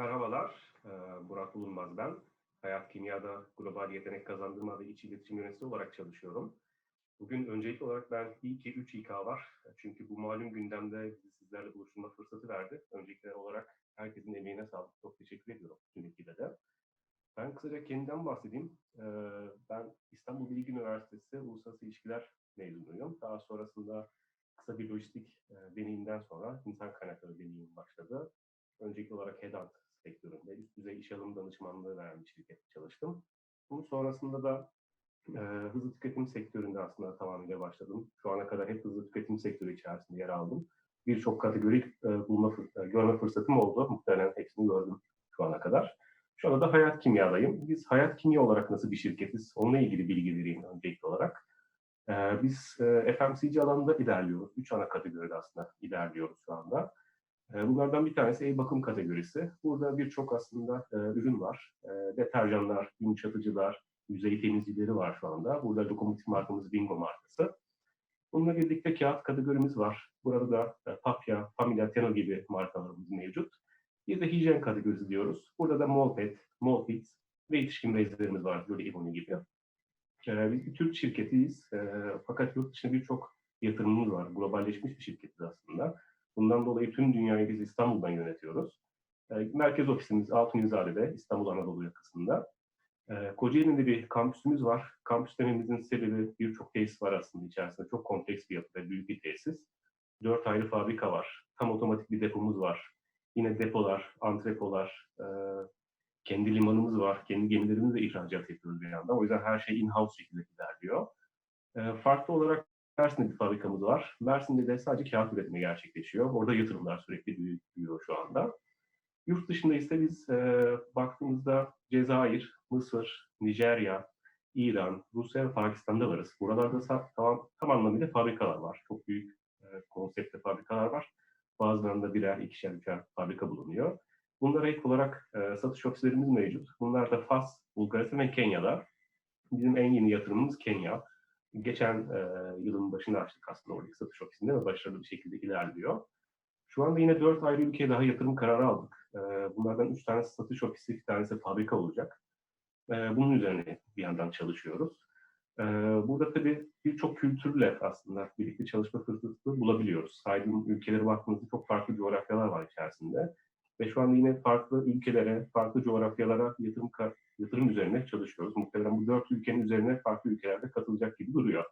merhabalar. Burak Bulunmaz ben. Hayat Kimya'da global yetenek kazandırma ve iç iletişim yöneticisi olarak çalışıyorum. Bugün öncelikli olarak ben iyi ki 3 İK var. Çünkü bu malum gündemde bizi sizlerle buluşturma fırsatı verdi. Öncelikli olarak herkesin emeğine sağlık. Çok teşekkür ediyorum tüm ekibe de. Ben kısaca kendimden bahsedeyim. Ben İstanbul Bilgi Üniversitesi Uluslararası İlişkiler mezunuyum. Daha sonrasında kısa bir lojistik deneyimden sonra insan kaynakları deneyimim başladı. Öncelikli olarak Headhunt sektöründe üst düzey iş alım danışmanlığı veren bir şirkette çalıştım. Bunun sonrasında da e, hızlı tüketim sektöründe aslında tamamıyla başladım. Şu ana kadar hep hızlı tüketim sektörü içerisinde yer aldım. Birçok kategori e, bulma, fır- e, görme fırsatım oldu. Muhtemelen hepsini gördüm şu ana kadar. Şu anda da Hayat Kimya'dayım. Biz Hayat Kimya olarak nasıl bir şirketiz? Onunla ilgili bilgi vereyim öncelikli olarak. Ee, biz e, FMCG alanında ilerliyoruz. Üç ana kategoride aslında ilerliyoruz şu anda. Ee, bunlardan bir tanesi ev bakım kategorisi. Burada birçok aslında e, ürün var. E, deterjanlar, yumuşatıcılar, yüzey temizleyicileri var şu anda. Burada lokomotif markamız Bingo markası. Bununla birlikte kağıt kategorimiz var. Burada da e, Papya, Familia, Teno gibi markalarımız mevcut. Bir de hijyen kategorisi diyoruz. Burada da Molpet, Molfit ve yetişkin bezlerimiz var. Böyle Ebony gibi. Biz bir Türk şirketiyiz. Fakat yurt dışında birçok yatırımımız var. Globalleşmiş bir şirketiz aslında. Bundan dolayı tüm dünyayı biz İstanbul'dan yönetiyoruz. Ee, Merkez ofisimiz Altunizade'de, İstanbul Anadolu yakasında. Ee, Kocaeli'nde bir kampüsümüz var. Kampüs dememizin sebebi birçok tesis var aslında içerisinde. Çok kompleks bir yapı ve büyük bir tesis. Dört ayrı fabrika var. Tam otomatik bir depomuz var. Yine depolar, antrepolar, e, kendi limanımız var. Kendi gemilerimizle ihracat yapıyoruz bir yandan. O yüzden her şey in-house şekilde ilerliyor. E, farklı olarak Mersin'de bir fabrikamız var. Mersin'de de sadece kağıt üretimi gerçekleşiyor. Orada yatırımlar sürekli büyü- büyüyor şu anda. Yurt dışında ise biz e, baktığımızda Cezayir, Mısır, Nijerya, İran, Rusya ve Pakistan'da varız. Buralarda tam, tam anlamıyla fabrikalar var. Çok büyük e, konseptli fabrikalar var. Bazılarında birer, ikişer, üçer fabrika bulunuyor. Bunlara ek olarak e, satış ofislerimiz mevcut. Bunlar da Fas, Bulgaristan ve Kenya'da. Bizim en yeni yatırımımız Kenya. Geçen e, yılın başında açtık aslında oradaki satış ofisinde ve başarılı bir şekilde ilerliyor. Şu anda yine dört ayrı ülkeye daha yatırım kararı aldık. E, bunlardan üç tanesi satış ofisi, bir tanesi fabrika olacak. E, bunun üzerine bir yandan çalışıyoruz. E, burada tabii birçok kültürle aslında birlikte çalışma fırsatı bulabiliyoruz. Saydığım ülkelere baktığımızda çok farklı coğrafyalar var içerisinde. Ve şu anda yine farklı ülkelere, farklı coğrafyalara yatırım yatırım üzerine çalışıyoruz. Muhtemelen bu dört ülkenin üzerine farklı ülkelerde katılacak gibi duruyor.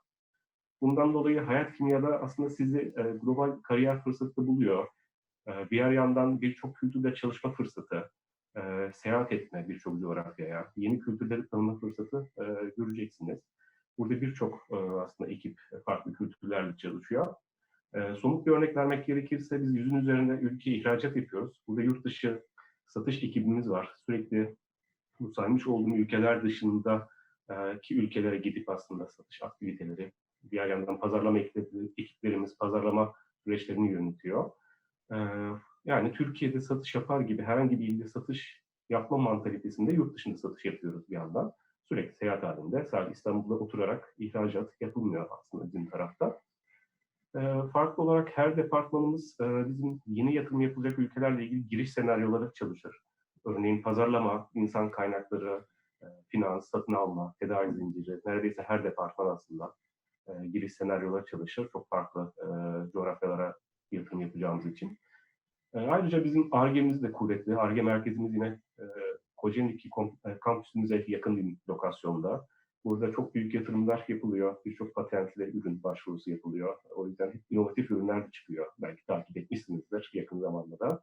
Bundan dolayı Hayat Kimya'da aslında sizi e, global kariyer fırsatı buluyor. E, diğer yandan birçok kültürde çalışma fırsatı, e, seyahat etme birçok coğrafyaya, yeni kültürleri tanıma fırsatı e, göreceksiniz. Burada birçok e, aslında ekip farklı kültürlerle çalışıyor. E, somut bir örnek vermek gerekirse biz yüzün üzerinde ülkeye ihracat yapıyoruz. Burada yurt dışı satış ekibimiz var. Sürekli bu saymış olduğum ülkeler dışında e, ki ülkelere gidip aslında satış aktiviteleri, diğer yandan pazarlama ekipleri- ekiplerimiz pazarlama süreçlerini yönetiyor. E, yani Türkiye'de satış yapar gibi herhangi bir ilde satış yapma mantalitesinde yurt dışında satış yapıyoruz bir yandan. Sürekli seyahat halinde. Sadece İstanbul'da oturarak ihracat yapılmıyor aslında bizim tarafta. E, farklı olarak her departmanımız e, bizim yeni yatırım yapılacak ülkelerle ilgili giriş senaryoları çalışır. Örneğin pazarlama, insan kaynakları, e, finans, satın alma, tedarik zinciri, neredeyse her departman aslında e, giriş senaryoları çalışır. Çok farklı coğrafyalara yatırım yapacağımız için. Ayrıca bizim ARGE'miz de kuvvetli. ARGE merkezimiz yine Kocaeli'deki kampüsümüze yakın bir lokasyonda. Burada çok büyük yatırımlar yapılıyor. Birçok patentli ürün başvurusu yapılıyor. O yüzden hep inovatif ürünler de çıkıyor. Belki takip etmişsinizdir yakın zamanda da.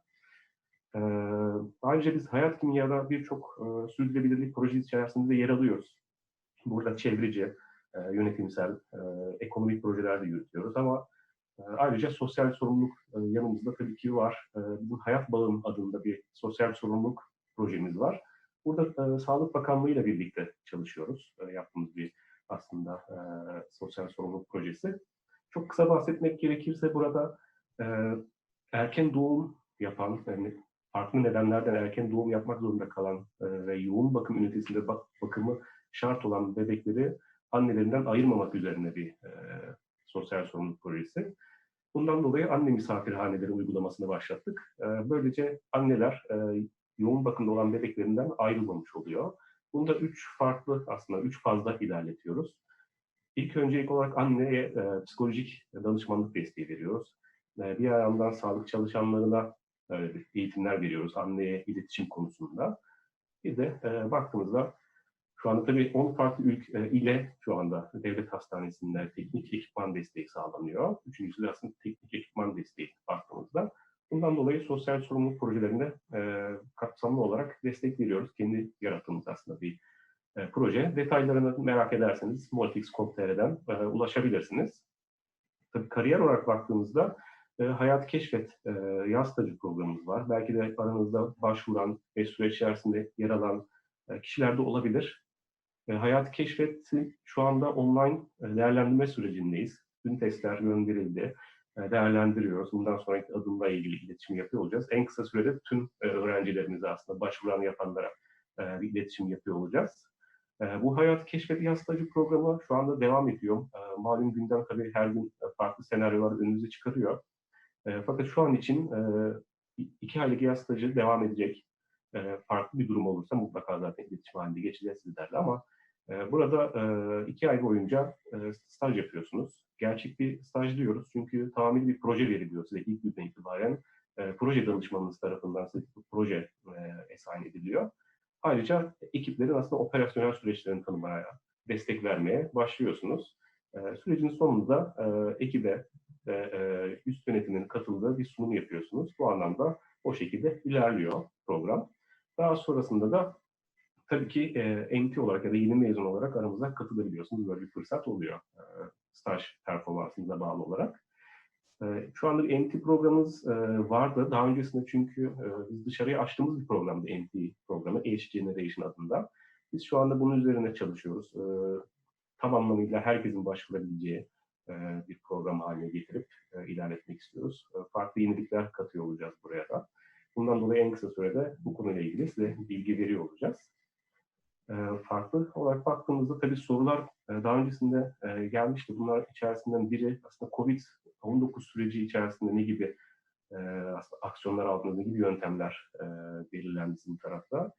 Ee, ayrıca biz Hayat Kimya'da birçok e, sürdürülebilirlik projesi içerisinde de yer alıyoruz. Burada çevreci, e, yönetimsel, e, ekonomik projeler de yürütüyoruz ama e, ayrıca sosyal sorumluluk e, yanımızda tabii ki var. E, bu Hayat Bağım adında bir sosyal sorumluluk projemiz var. Burada e, Sağlık Bakanlığı ile birlikte çalışıyoruz. E, yaptığımız bir aslında e, sosyal sorumluluk projesi. Çok kısa bahsetmek gerekirse burada e, erken doğum yapan, yani farklı nedenlerden erken doğum yapmak zorunda kalan e, ve yoğun bakım ünitesinde bak- bakımı şart olan bebekleri annelerinden ayırmamak üzerine bir e, sosyal sorumluluk projesi. Bundan dolayı anne misafirhaneleri uygulamasını başlattık. E, böylece anneler e, yoğun bakımda olan bebeklerinden ayrılmamış oluyor. Bunu da üç farklı aslında üç fazla ilerletiyoruz. İlk öncelik olarak anneye e, psikolojik danışmanlık desteği veriyoruz. E, bir yandan sağlık çalışanlarına e, eğitimler veriyoruz anneye iletişim konusunda. Bir de e, baktığımızda şu anda tabii 10 farklı ülke e, ile şu anda devlet hastanesinde teknik ekipman desteği sağlanıyor. Üçüncüsü de aslında teknik ekipman desteği baktığımızda. Bundan dolayı sosyal sorumluluk projelerinde e, kapsamlı olarak destek veriyoruz. Kendi yarattığımız aslında bir e, proje. Detaylarını merak ederseniz multix.com.tr'den e, ulaşabilirsiniz. Tabii kariyer olarak baktığımızda e, Hayat Keşfet e, yaz stajı programımız var. Belki de aranızda başvuran ve süreç içerisinde yer alan e, kişiler de olabilir. E, Hayat Keşfet'i şu anda online e, değerlendirme sürecindeyiz. Tüm testler gönderildi. E, değerlendiriyoruz. Bundan sonraki adımla ilgili iletişim yapıyor olacağız. En kısa sürede tüm e, öğrencilerimize aslında başvuran yapanlara e, bir iletişim yapıyor olacağız. Bu Hayat Keşfet Yaz Stajı programı şu anda devam ediyor. Malum gündem tabii her gün farklı senaryolar önümüze çıkarıyor. Fakat şu an için iki aylık yaz stajı devam edecek. Farklı bir durum olursa mutlaka zaten iletişim halinde geçeceğiz sizlerle ama burada e, iki ay boyunca e, staj yapıyorsunuz. Gerçek bir staj diyoruz çünkü tamamıyla bir proje veriliyor size ilk günden itibaren. E, proje danışmanınız tarafından size proje e, esayin ediliyor. Ayrıca ekiplerin aslında operasyonel süreçlerini tanımaya, destek vermeye başlıyorsunuz. Sürecin sonunda ekibe üst yönetiminin katıldığı bir sunum yapıyorsunuz. Bu anlamda o şekilde ilerliyor program. Daha sonrasında da tabii ki e, MT olarak ya da yeni mezun olarak aramıza katılabiliyorsunuz. Böyle bir fırsat oluyor e, staj performansınıza bağlı olarak. E, şu anda bir MT programımız e, vardı. Daha öncesinde çünkü e, biz dışarıya açtığımız bir programdı MT programı, Age Generation adında. Biz şu anda bunun üzerine çalışıyoruz. E, tam anlamıyla herkesin başvurabileceği e, bir program haline getirip e, ilerletmek istiyoruz. E, farklı yenilikler katıyor olacağız buraya da. Bundan dolayı en kısa sürede bu konuyla ilgili size bilgi veriyor olacağız. Farklı olarak baktığımızda tabii sorular daha öncesinde gelmişti. Bunlar içerisinden biri aslında COVID-19 süreci içerisinde ne gibi aslında aksiyonlar aldığınız, ne gibi yöntemler belirlendi sizin tarafta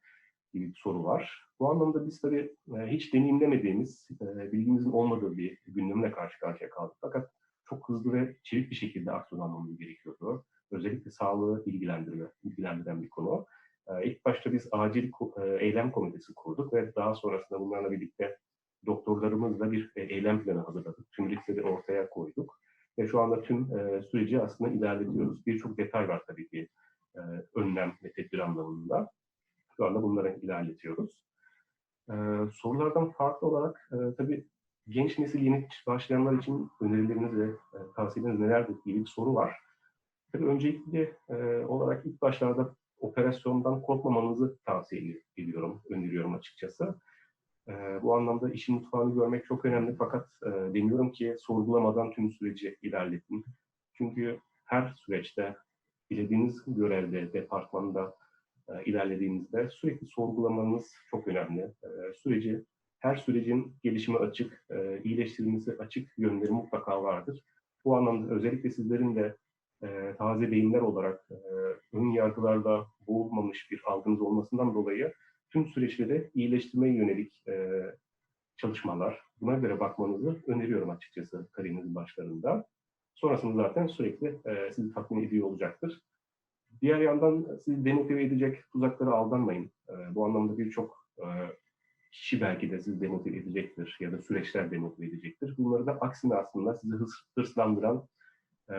gibi bir soru var. Bu anlamda biz tabii hiç deneyimlemediğimiz, bilgimizin olmadığı bir gündemle karşı karşıya kaldık. Fakat çok hızlı ve çevik bir şekilde aksiyon almamız gerekiyordu. Özellikle sağlığı ilgilendiren bir konu. İlk başta biz acil eylem komitesi kurduk ve daha sonrasında bunlarla birlikte doktorlarımızla bir eylem planı hazırladık. Tüm listeleri ortaya koyduk. Ve şu anda tüm süreci aslında ilerletiyoruz. Birçok detay var tabii ki önlem ve tedbir anlamında. Şu anda bunları ilerletiyoruz. sorulardan farklı olarak tabii genç nesil yeni başlayanlar için önerileriniz ve e, tavsiyeleriniz nelerdir diye bir soru var. Tabii öncelikli e, olarak ilk başlarda operasyondan korkmamanızı tavsiye ediyorum, öneriyorum açıkçası. E, bu anlamda işin mutfağını görmek çok önemli fakat e, demiyorum ki sorgulamadan tüm süreci ilerletin. Çünkü her süreçte dilediğiniz görevde, departmanda e, ilerlediğinizde sürekli sorgulamanız çok önemli. E, süreci her sürecin gelişime açık, e, iyileştirilmesi açık yönleri mutlaka vardır. Bu anlamda özellikle sizlerin de e, taze beyinler olarak e, ön yargılarla boğulmamış bir algınız olmasından dolayı tüm süreçleri iyileştirmeye yönelik e, çalışmalar, buna göre bakmanızı öneriyorum açıkçası kariyerinizin başlarında. Sonrasında zaten sürekli e, sizi tatmin ediyor olacaktır. Diğer yandan sizi demotive edecek tuzaklara aldanmayın. E, bu anlamda birçok e, kişi belki de sizi demotive edecektir ya da süreçler demotive edecektir. Bunları da aksine aslında sizi hırs, hırslandıran e,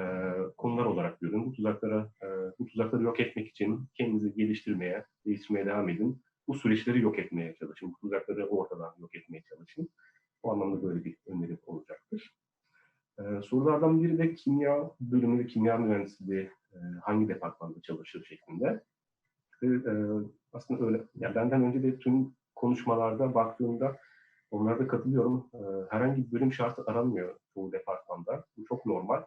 konular olarak görün. Bu tuzaklara, e, bu tuzakları yok etmek için kendinizi geliştirmeye, değiştirmeye devam edin. Bu süreçleri yok etmeye çalışın. Bu tuzakları ortadan yok etmeye çalışın. Bu anlamda böyle bir öneri olacaktır. E, sorulardan biri de kimya bölümü ve kimya mühendisliği e, hangi departmanda çalışır şeklinde. E, e, aslında öyle. Yani benden önce de tüm konuşmalarda baktığımda onlarda katılıyorum. E, herhangi bir bölüm şartı aranmıyor bu departmanda. Bu çok normal.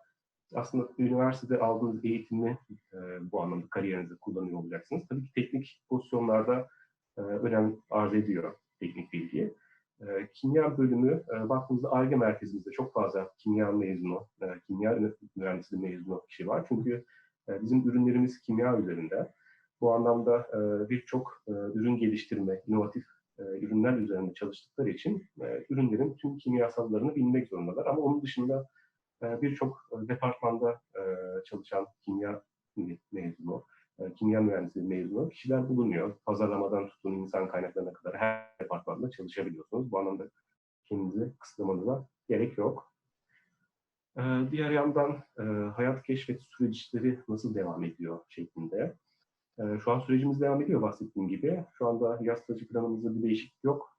Aslında üniversitede aldığınız eğitimi e, bu anlamda kariyerinizde kullanıyor olacaksınız. Tabii ki teknik pozisyonlarda e, önem arz ediyor teknik bilgi. E, kimya bölümü e, baktığımızda ARGE merkezimizde çok fazla kimya mezunu, e, kimya mühendisliği mezunu kişi var. Çünkü e, bizim ürünlerimiz kimya üzerinde. Bu anlamda e, birçok e, ürün geliştirme, inovatif e, ürünler üzerinde çalıştıkları için e, ürünlerin tüm kimyasallarını bilmek zorundalar. Ama onun dışında birçok e, departmanda e, çalışan kimya mezunu, e, kimya mühendisliği mezunu kişiler bulunuyor. Pazarlamadan tutun insan kaynaklarına kadar her departmanda çalışabiliyorsunuz. Bu anlamda kendinizi kısıtlamanıza gerek yok. E, diğer yandan hayat keşfet süreçleri nasıl devam ediyor şeklinde. E, şu an sürecimiz devam ediyor bahsettiğim gibi. Şu anda yaz stajı planımızda bir değişiklik yok.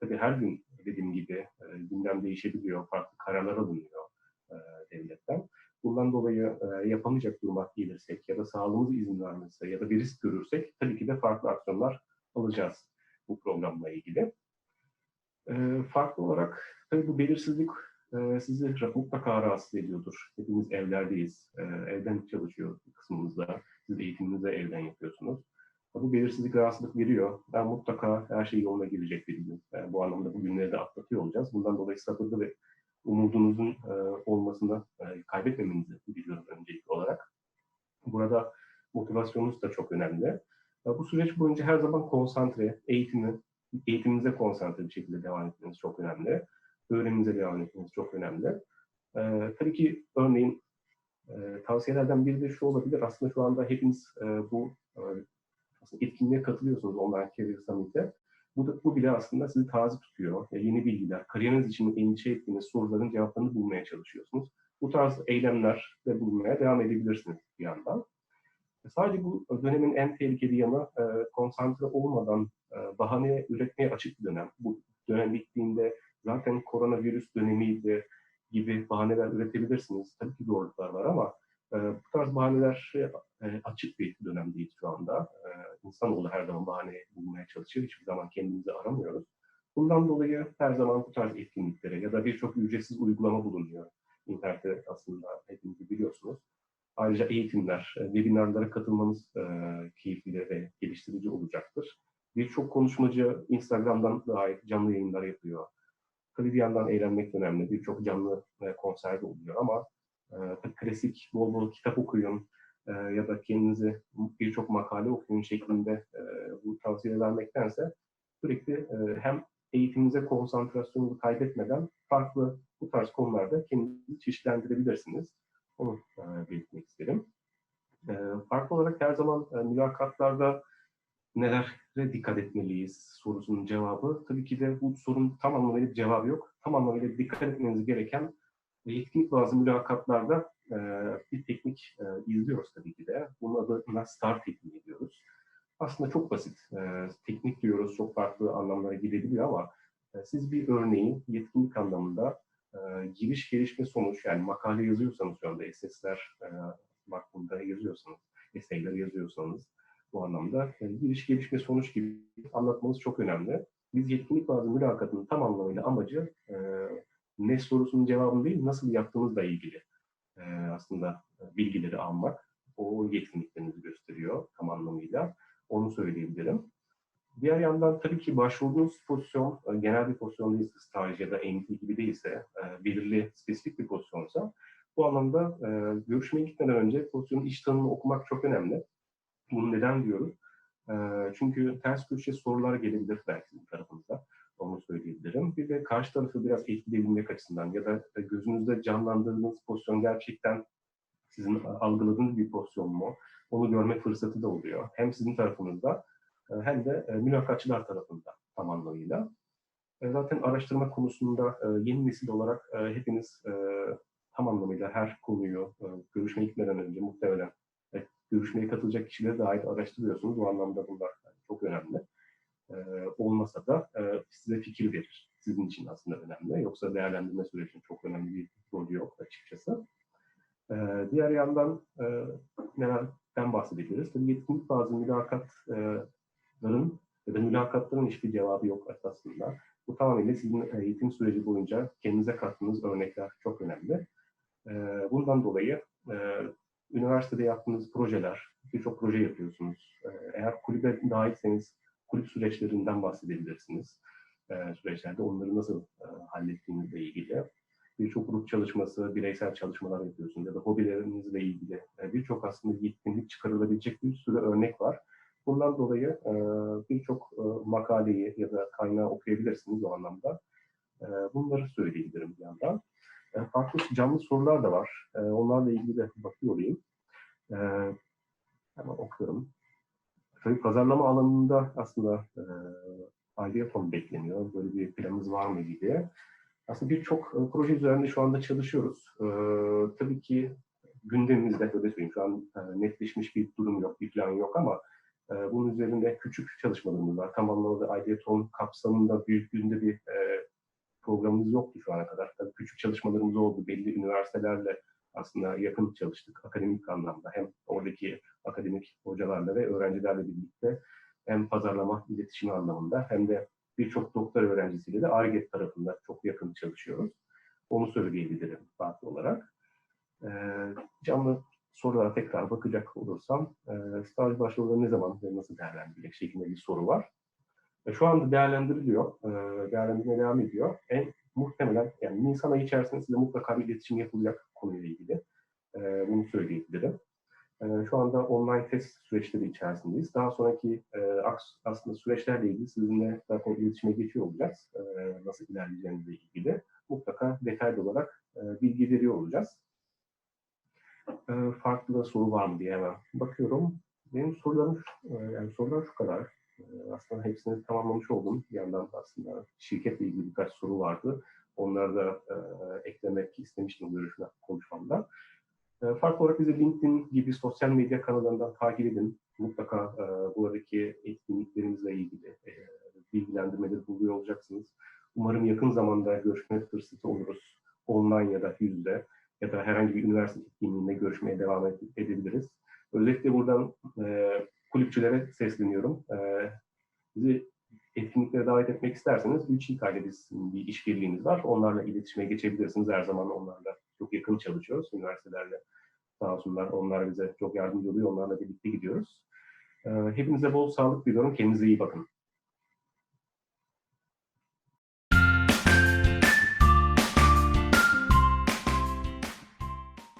Tabii her gün dediğim gibi gündem değişebiliyor, farklı kararlar alınıyor e, devletten. Bundan dolayı e, yapamayacak duruma gelirsek ya da sağlığımız izin vermezse ya da bir risk görürsek tabii ki de farklı aksiyonlar alacağız bu programla ilgili. E, farklı olarak tabii bu belirsizlik e, sizi mutlaka rahatsız ediyordur. Hepimiz evlerdeyiz, e, evden çalışıyor kısmımızda. Siz eğitiminizi evden yapıyorsunuz. Bu belirsizlik rahatsızlık veriyor. Ben mutlaka her şey yoluna girecek bir gün. Yani bu anlamda bu günleri de atlatıyor olacağız. Bundan dolayı sabırlı ve umudunuzun e, olmasını e, kaybetmemenizi diliyorum öncelikli olarak. Burada motivasyonunuz da çok önemli. E, bu süreç boyunca her zaman konsantre, eğitimi, eğitiminize konsantre bir şekilde devam etmeniz çok önemli. Öğrenimize devam etmeniz çok önemli. E, tabii ki örneğin e, tavsiyelerden biri de şu olabilir. Aslında şu anda hepiniz e, bu e, etkinliğe katılıyorsunuz online Career Summit'e. Bu, da, bu bile aslında sizi taze tutuyor. E, yeni bilgiler, kariyeriniz için endişe ettiğiniz soruların cevaplarını bulmaya çalışıyorsunuz. Bu tarz eylemler de bulmaya devam edebilirsiniz bir yandan. E, sadece bu dönemin en tehlikeli yanı e, konsantre olmadan e, bahane üretmeye açık bir dönem. Bu dönem bittiğinde zaten koronavirüs dönemiydi gibi bahaneler üretebilirsiniz. Tabii ki zorluklar var ama e, bu tarz bahaneler e, açık bir dönemdeyiz şu anda. E, insanoğlu her zaman bahane bulmaya çalışıyor. Hiçbir zaman kendimizi aramıyoruz. Bundan dolayı her zaman bu tarz etkinliklere ya da birçok ücretsiz uygulama bulunuyor. İnternette aslında hepiniz biliyorsunuz. Ayrıca eğitimler, e, webinarlara katılmanız e, keyifli ve geliştirici olacaktır. Birçok konuşmacı Instagram'dan dahi canlı yayınlar yapıyor. Tabii bir yandan eğlenmek önemli. Birçok canlı e, konser de oluyor ama klasik bol bol kitap okuyun e, ya da kendinizi birçok makale okuyun şeklinde e, bu tavsiye vermektense sürekli e, hem eğitiminize konsantrasyonunuzu kaybetmeden farklı bu tarz konularda kendinizi çeşitlendirebilirsiniz. Onu belirtmek isterim. Farklı olarak her zaman mülakatlarda nelere dikkat etmeliyiz sorusunun cevabı. Tabii ki de bu sorunun tam anlamıyla bir cevabı yok. Tam anlamıyla dikkat etmeniz gereken yetkinlik bazı mülakatlarda e, bir teknik e, izliyoruz tabii ki de. Bunun adına STAR tekniği diyoruz. Aslında çok basit. E, teknik diyoruz, çok farklı anlamlara gidebiliyor ama e, siz bir örneği yetkinlik anlamında e, giriş, gelişme, sonuç yani makale yazıyorsanız şu anda SS'ler e, bakımında yazıyorsanız, essay'ler yazıyorsanız bu anlamda e, giriş, gelişme, sonuç gibi anlatmanız çok önemli. Biz yetkinlik bazı mülakatının tam anlamıyla amacı e, ne sorusunun cevabını değil, nasıl yaptığınızla ilgili e, aslında bilgileri almak. O yetkinliklerinizi gösteriyor tam anlamıyla. Onu söyleyebilirim. Diğer yandan tabii ki başvurduğunuz pozisyon e, genel bir pozisyon değilse, staj ya da eğitim gibi değilse, e, belirli, spesifik bir pozisyonsa bu anlamda e, görüşmeye gitmeden önce pozisyonun iş tanımını okumak çok önemli. Bunu neden diyoruz? E, çünkü ters köşe sorular gelebilir belki bu tarafınıza. Onu söyleyebilirim. Bir de karşı tarafı biraz etkileyebilmek açısından ya da gözünüzde canlandırdığınız pozisyon gerçekten sizin algıladığınız bir pozisyon mu? Onu görme fırsatı da oluyor. Hem sizin tarafınızda e, hem de e, mülakatçılar tarafında tam anlamıyla. E, zaten araştırma konusunda yeni nesil olarak hepiniz tam anlamıyla her konuyu görüşmeye gitmeden önce muhtemelen görüşmeye katılacak kişileri dair araştırıyorsunuz. Bu anlamda bunlar çok önemli. Olmasa da size fikir verir. Sizin için aslında önemli. Yoksa değerlendirme sürecinin çok önemli bir rolü yok açıkçası. Diğer yandan nelerden bahsedebiliriz? Tabii yetkinlik bazı mülakatların ya da mülakatların hiçbir cevabı yok aslında. Bu tamamıyla sizin eğitim süreci boyunca kendinize kattığınız örnekler çok önemli. Bundan dolayı üniversitede yaptığınız projeler, birçok proje yapıyorsunuz. Eğer kulübe dahilseniz kulüp süreçlerinden bahsedebilirsiniz. Süreçlerde onları nasıl hallettiğinizle ilgili birçok grup çalışması, bireysel çalışmalar yapıyorsunuz ya da hobilerinizle ilgili birçok aslında yetkinlik çıkarılabilecek bir sürü örnek var. Bundan dolayı e, birçok e, makaleyi ya da kaynağı okuyabilirsiniz o anlamda. E, bunları söyleyebilirim bir yandan. E, farklı canlı sorular da var. E, onlarla ilgili de bakıyor olayım. E, hemen okuyorum. Tabii pazarlama alanında aslında e, fon bekleniyor. Böyle bir planımız var mı diye. Aslında birçok e, proje üzerinde şu anda çalışıyoruz. E, tabii ki gündemimizde öyle söyleyeyim. Şu an e, netleşmiş bir durum yok, bir plan yok ama e, bunun üzerinde küçük çalışmalarımız var. Tam anlamda Ideaton kapsamında büyüklüğünde bir e, programımız yoktu şu ana kadar. Tabii küçük çalışmalarımız oldu. Belli üniversitelerle aslında yakın çalıştık akademik anlamda. Hem oradaki akademik hocalarla ve öğrencilerle birlikte hem pazarlama, iletişim anlamında hem de birçok doktor öğrencisiyle de ARGE tarafında çok yakın çalışıyoruz. Onu söyleyebilirim farklı olarak. Ee, canlı sorulara tekrar bakacak olursam, e, staj başvuruları ne zaman ve nasıl değerlendirilecek şeklinde bir soru var. E, şu anda değerlendiriliyor, e, değerlendirmeye devam ediyor. En muhtemelen yani Nisan ayı içerisinde size mutlaka bir iletişim yapılacak konuyla ilgili. E, bunu söyleyebilirim. E, şu anda online test süreçleri içerisindeyiz. Daha sonraki e, aslında süreçlerle ilgili sizinle zaten iletişime geçiyor olacağız. E, nasıl ilerleyeceğinizle ilgili. Mutlaka detaylı olarak e, bilgi veriyor olacağız. E, farklı da soru var mı diye hemen bakıyorum. Benim sorularım, e, yani sorular şu kadar. E, aslında hepsini tamamlamış oldum. Bir yandan aslında şirketle ilgili birkaç soru vardı. Onları da e, eklemek istemiştim görüşme konuşmamda. E, farklı olarak bizi LinkedIn gibi sosyal medya kanallarından takip edin. Mutlaka e, buradaki etkinliklerimizle ilgili e, bilgilendirmeleri buluyor olacaksınız. Umarım yakın zamanda görüşme fırsatı oluruz. Online ya da yüzde ya da herhangi bir üniversite etkinliğinde görüşmeye devam ed- edebiliriz. Özellikle buradan e, kulüpçülere sesleniyorum. E, bizi etkinliklere davet etmek isterseniz 3 ile bizim bir işbirliğimiz var. Onlarla iletişime geçebilirsiniz. Her zaman onlarla çok yakın çalışıyoruz üniversitelerle. Sağ olsunlar onlar bize çok yardımcı oluyor. Onlarla birlikte gidiyoruz. E, hepinize bol sağlık diliyorum. Kendinize iyi bakın.